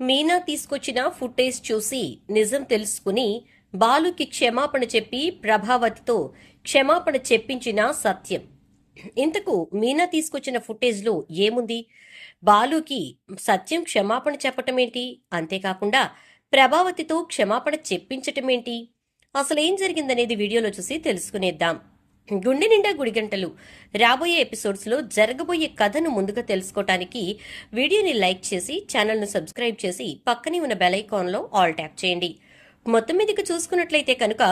మీనా తీసుకొచ్చిన ఫుటేజ్ చూసి నిజం తెలుసుకుని బాలుకి క్షమాపణ చెప్పి ప్రభావతితో క్షమాపణ చెప్పించిన సత్యం. ఇంతకు మీనా తీసుకొచ్చిన ఫుటేజ్లో ఏముంది? బాలుకి సత్యం క్షమాపణ చెప్పటమేంటి? అంతేకాకుండా ప్రభావతితో క్షమాపణ చెప్పించటమేంటి? అసలేం జరిగిందనేది వీడియోలో చూసి తెలుసుకునేద్దాం. గుండె నిండా గుడిగంటలు రాబోయే ఎపిసోడ్స్లో జరగబోయే కథను ముందుగా తెలుసుకోవటానికి వీడియోని లైక్ చేసి ఛానల్ను సబ్స్క్రైబ్ చేసి పక్కనే ఉన్న బెల్ ఐకాన్లో ఆల్ ట్యాప్ చేయండి. మొత్తం మీదకి చూసుకున్నట్లయితే కనుక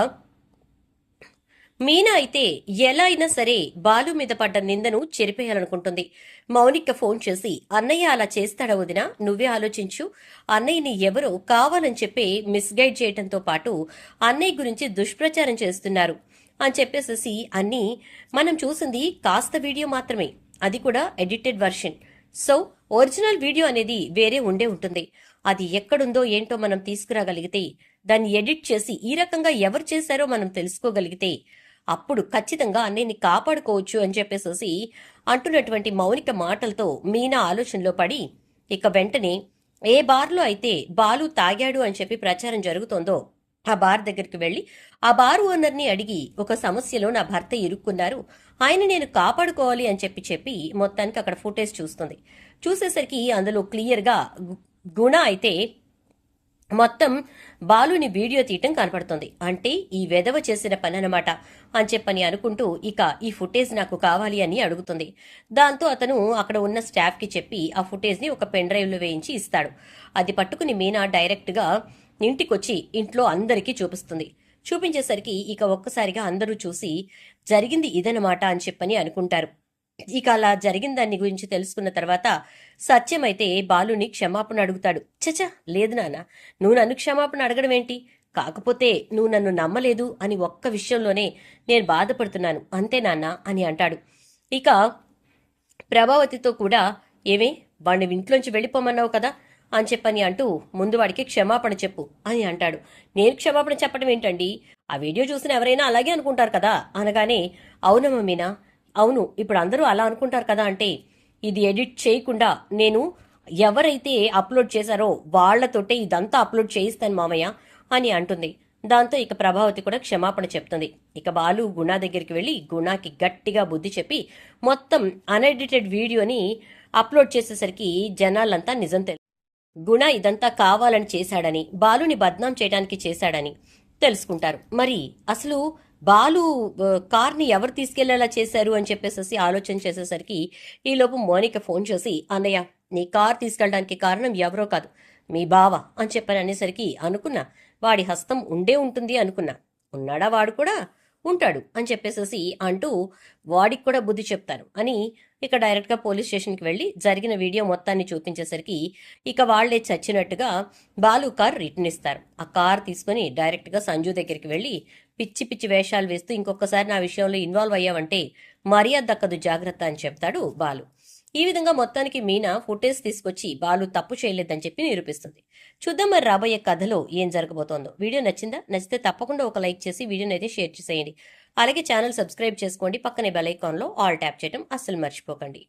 మీనా అయితే ఎలా అయినా సరే బాలు మీద పడ్డ నిందను చెరిపేయాలనుకుంటుంది. మౌనిక ఫోన్ చేసి అన్నయ్య అలా చేస్తాడా వదినా? నువ్వే ఆలోచించు. అన్నయ్యని ఎవరో కావాలని చెప్పి మిస్గైడ్ చేయడంతో పాటు అన్నయ్య గురించి దుష్ప్రచారం చేస్తున్నారు. అని చెప్పేసేసి అన్నీ మనం చూసింది కాస్త వీడియో మాత్రమే. అది కూడా edited version. So original video అనేది వేరే ఉండే ఉంటుంది. అది ఎక్కడుందో ఏంటో మనం తీసుకురాగలిగితే దాన్ని ఎడిట్ చేసి ఈ రకంగా ఎవరు చేశారో మనం తెలుసుకోగలిగితే అప్పుడు ఖచ్చితంగా అన్నయ్యని కాపాడుకోవచ్చు అని చెప్పేసేసి అంటున్నటువంటి మౌనిక మాటలతో మీనా ఆలోచనలో పడి ఇక వెంటనే ఏ బార్లో అయితే బాలు తాగాడు అని చెప్పి ప్రచారం జరుగుతోందో ఆ బార్ దగ్గరికి వెళ్ళి ఆ బార్ ఓనర్ని అడిగి ఒక సమస్యలో నా భర్త ఇరుక్కున్నారు. ఆయన నేను కాపాడుకోవాలి అని చెప్పి చెప్పి మొత్తానికి అక్కడ ఫుటేజ్ చూస్తుంది. చూసేసరికి అందులో క్లియర్గా గుణ అయితే మొత్తం బాలుని వీడియో తీయటం కనపడుతుంది. అంటే ఈ వెధవ చేసిన పని అనమాట అని చెప్పని అనుకుంటూ ఇక ఈ ఫుటేజ్ నాకు కావాలి అని అడుగుతుంది. దాంతో అతను అక్కడ ఉన్న స్టాఫ్కి చెప్పి ఆ ఫుటేజ్ని ఒక పెన్ డ్రైవ్లో వేయించి ఇస్తాడు. అది పట్టుకుని మీనా డైరెక్ట్ ఇంటికొచ్చి ఇంట్లో అందరికీ చూపిస్తుంది. చూపించేసరికి ఇక ఒక్కసారిగా అందరూ చూసి జరిగింది ఇదనమాట అని చెప్పని అనుకుంటారు. ఇక అలా జరిగిన దాన్ని గురించి తెలుసుకున్న తర్వాత సత్యం అయితే బాలుని క్షమాపణ అడుగుతాడు. చచ లేదు నాన్న. నువ్వు నన్ను క్షమాపణ అడగడం ఏంటి? కాకపోతే నువ్వు నన్ను నమ్మలేదు అని ఒక్క విషయంలోనే నేను బాధపడుతున్నాను. అంతే నాన్న అని అంటాడు. ఇక ప్రభావతితో కూడా ఏమే వాణ్ణి ఇంట్లోంచి వెళ్ళిపోమన్నావు కదా? అని చెప్పని అంటూ ముందు వాడికి క్షమాపణ చెప్పు అని అంటాడు. నేను క్షమాపణ చెప్పడం ఏంటండి? ఆ వీడియో చూసిన ఎవరైనా అలాగే అనుకుంటారు కదా? అనగానే అవునమ్మ మీనా అవును ఇప్పుడు అందరూ అలా అనుకుంటారు కదా అంటే ఇది ఎడిట్ చేయకుండా నేను ఎవరైతే అప్లోడ్ చేశారో వాళ్ళతోటే ఇదంతా అప్లోడ్ చేయిస్తాను మామయ్య అని అంటుంది. దాంతో ఇక ప్రభావతి కూడా క్షమాపణ చెప్తుంది. ఇక బాలు గుణ దగ్గరికి వెళ్ళి గుణాకి గట్టిగా బుద్ధి చెప్పి మొత్తం అన్ఎడిటెడ్ వీడియోని అప్లోడ్ చేసేసరికి జనాలంతా నిజం తెలుసు గుణ ఇదంతా కావాలని చేశాడని బాలుని బద్నాం చేయడానికి చేశాడని తెలుసుకుంటారు. మరి అసలు బాలు కార్ని ఎవరు తీసుకెళ్ళేలా చేశారు అని చెప్పేసి ఆలోచన చేసేసరికి ఈలోపు మోనిక ఫోన్ చేసి అన్నయ్య నీ కార్ తీసుకెళ్ళడానికి కారణం ఎవరో కాదు మీ బావ అని చెప్పని అనేసరికి అనుకున్నా. వాడి హస్తం ఉండే ఉంటుంది అనుకున్నా. ఉన్నాడా వాడు కూడా ఉంటాడు అని చెప్పేసేసి అంటూ వాడికి కూడా బుద్ధి చెప్తాను అని ఇక డైరెక్ట్గా పోలీస్ స్టేషన్కి వెళ్ళి జరిగిన వీడియో మొత్తాన్ని చూపించేసరికి ఇక వాళ్ళే చచ్చినట్టుగా బాలు కార్ రిటర్న్ ఇస్తారు. ఆ కార్ తీసుకుని డైరెక్ట్గా సంజు దగ్గరికి వెళ్ళి పిచ్చి పిచ్చి వేషాలు వేస్తూ ఇంకొకసారి నా విషయంలో ఇన్వాల్వ్ అయ్యావంటే మర్యాద దక్కదు జాగ్రత్త అని చెప్తాడు బాలు. ఈ విధంగా మొత్తానికి మీనా ఫుటేజ్ తీసుకొచ్చి బాలు తప్పు చేయలేదని చెప్పి నిరూపిస్తుంది. చూద్దాం మరి రాబోయే కథలో ఏం జరగబోతోందో. వీడియో నచ్చిందా? నచ్చితే తప్పకుండా ఒక లైక్ చేసి వీడియోని అయితే షేర్ చేసేయండి. అలాగే ఛానల్ సబ్స్క్రైబ్ చేసుకోండి. పక్కనే బెల్ ఐకాన్లో ఆల్ ట్యాప్ చేయడం అస్సలు మర్చిపోకండి.